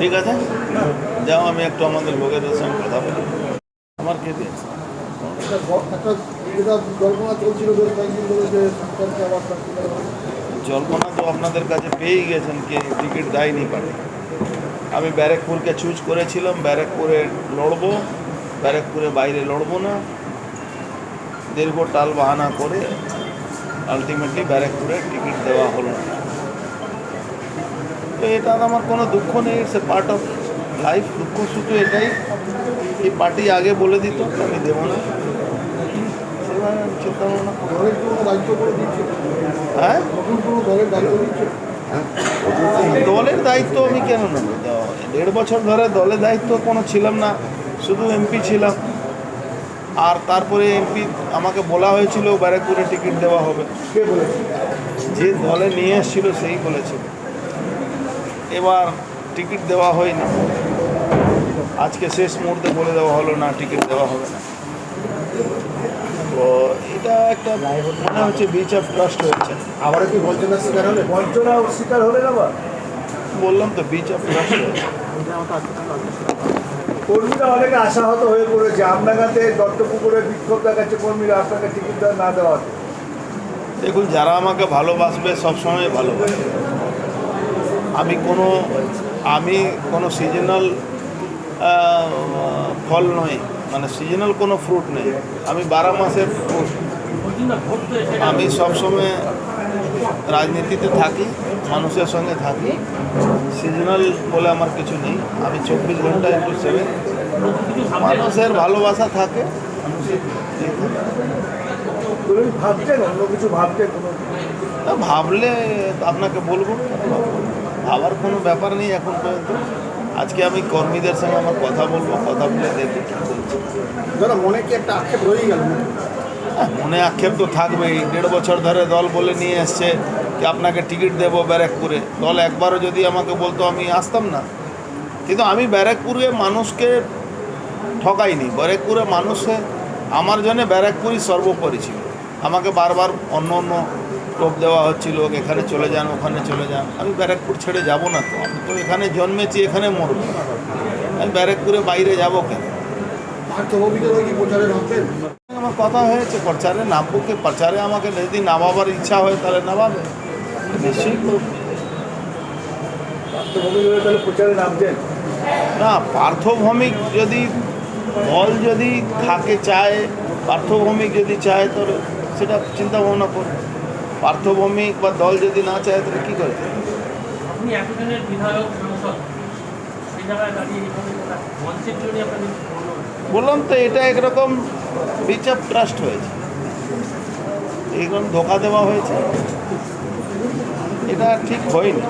ঠিক আছে? যাও আমি একটু আমাদের লোকেদের সঙ্গে কথা বলি। আমার কে দিয়েছে। জল্পনা তো আপনাদের কাছে পেয়েই গেছেন কে টিকিট দেয়নি পারে। আমি ব্যারেকপুরকে চুজ করেছিলাম ব্যারেকপুরে লড়বো ব্যারেকপুরে বাইরে লড়বো না। দীর্ঘ টাল বাহানা করে আলটিমেটলি ব্যারেকপুরে টিকিট দেওয়া হলো না। তো এটা আমার কোনো দুঃখ নেই it's a part of life দুঃখ শুধু এটাই এই পার্টি আগে বলে দিত আমি দেবো না। সেভাবে আমি চিন্তা ভাবনা দিচ্ছে হ্যাঁ? দলের দায়িত্ব আমি কেন নেব? দেড় বছর ধরে দলের দায়িত্ব কোনো ছিলাম না শুধু এমপি ছিলাম। আর তারপরে এমপি আমাকে বলা হয়েছিল ব্যারাকপুরে টিকিট দেওয়া হবে। যে দলে নিয়ে এসেছিল সেই বলেছিল। এবার টিকিট দেওয়া হয়নি। আজকে শেষ মুহূর্তে বলে দেওয়া হলো না টিকিট দেওয়া হবে না। তো এটা একটা মনে হচ্ছে বিচ অফ ট্রাস্ট হয়েছে। আবারও কি বঞ্চনার শিকার হলে? বঞ্চনা শিকার হলেন আবার বললাম তো বিচ অফ ট্রাস্ট হয়েছে। কর্মীরা অনেকে আশাহত হয়ে পড়েছে। আমনাগাতে দত্তপুকুরে বিক্ষোভ দেখাচ্ছে কর্মীরা আপনাকে টিকিট দেওয়া না দেওয়াতে দেখুন যারা আমাকে ভালোবাসবে সবসময় ভালোবাসবে। আমি কোনো আমি কোনো সিজনাল ফল নই মানে সিজনাল কোনো ফ্রুট নেই। আমি বারো মাসের ফ্রুট আমি সবসময় রাজনীতিতে থাকি মানুষের সঙ্গে থাকি। সিজনাল বলে আমার কিছু নেই। আমি চব্বিশ ঘণ্টা ইন্টু সেভেন মানুষের ভালোবাসা থাকে মানুষের ভাবছেন অন্য কিছু ভাবছেন না, ভাবলে আপনাকে বলব ভাবার কোনো ব্যাপার নেই এখন পর্যন্ত। আজকে আমি কর্মীদের সঙ্গে আমার কথা বলব কথা বলে দেখি কী বলছে। মনে কি একটা আক্ষেপ রয়েই গেল? হ্যাঁ, মনে আক্ষেপ তো থাকবেই। দেড় বছর ধরে দল বলে নিয়ে এসছে যে আপনাকে টিকিট দেবো ব্যারাকপুরে। দল একবারও যদি আমাকে বলতো আমি আসতাম না। কিন্তু আমি ব্যারাকপুরে মানুষকে ঠকাইনি। ব্যারাকপুরে মানুষে আমার জন্য ব্যারাকপুরই সর্বোপরি ছিল। আমাকে বারবার অন্য অন্য টোপ দেওয়া হচ্ছিল এখানে চলে যান, ওখানে চলে যান। আমি ব্যারাকপুর ছেড়ে যাব না তো, আমি তো এখানে জন্মেছি, এখানে মরবো। আমি ব্যারাকপুরে বাইরে যাব কেন? আমার কথা হয়েছে, প্রচারে নামবো কি? প্রচারে আমাকে যদি নামাবার ইচ্ছা হয় তাহলে নামাবে। নিশ্চয়ই না, পার্থভৌমিক যদি দল যদি থাকে, চায়, পার্থভৌমিক যদি চায়, তাহলে সেটা চিন্তা ভাবনা করবে। পার্থভৌমিক বা দল যদি না চায় তাহলে কী করে? বললাম তো এটা একরকম বিচ অফ ট্রাস্ট হয়েছে। এইরকম ধোকা দেওয়া হয়েছে। এটা ঠিক হয়নি।